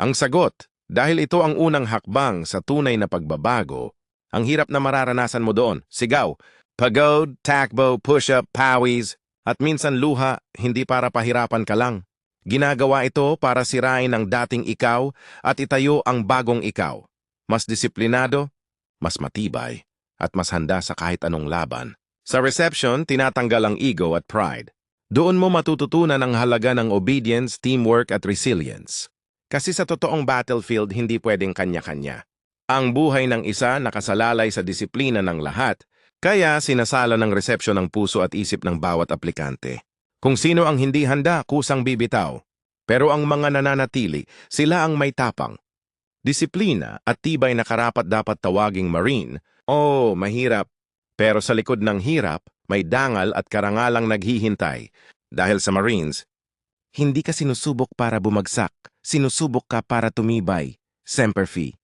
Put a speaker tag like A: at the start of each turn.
A: Ang sagot, dahil ito ang unang hakbang sa tunay na pagbabago, ang hirap na mararanasan mo doon, sigaw, pagod, takbo, push-up, pawis, at minsan luha, hindi para pahirapan ka lang. Ginagawa ito para sirain ang dating ikaw at itayo ang bagong ikaw. Mas disiplinado, mas matibay, at mas handa sa kahit anong laban. Sa reception, tinatanggal ang ego at pride. Doon mo matututunan ang halaga ng obedience, teamwork at resilience. Kasi sa totoong battlefield, hindi pwedeng kanya-kanya. Ang buhay ng isa nakasalalay sa disiplina ng lahat, kaya sinasala ng resepsyon ang puso at isip ng bawat aplikante. Kung sino ang hindi handa, kusang bibitaw. Pero ang mga nananatili, sila ang may tapang. Disiplina at tibay na karapat dapat tawaging marine, oh, mahirap. Pero sa likod ng hirap, may dangal at karangalang naghihintay. Dahil sa Marines, hindi ka sinusubok para bumagsak, sinusubok ka para tumibay. Semper Fi.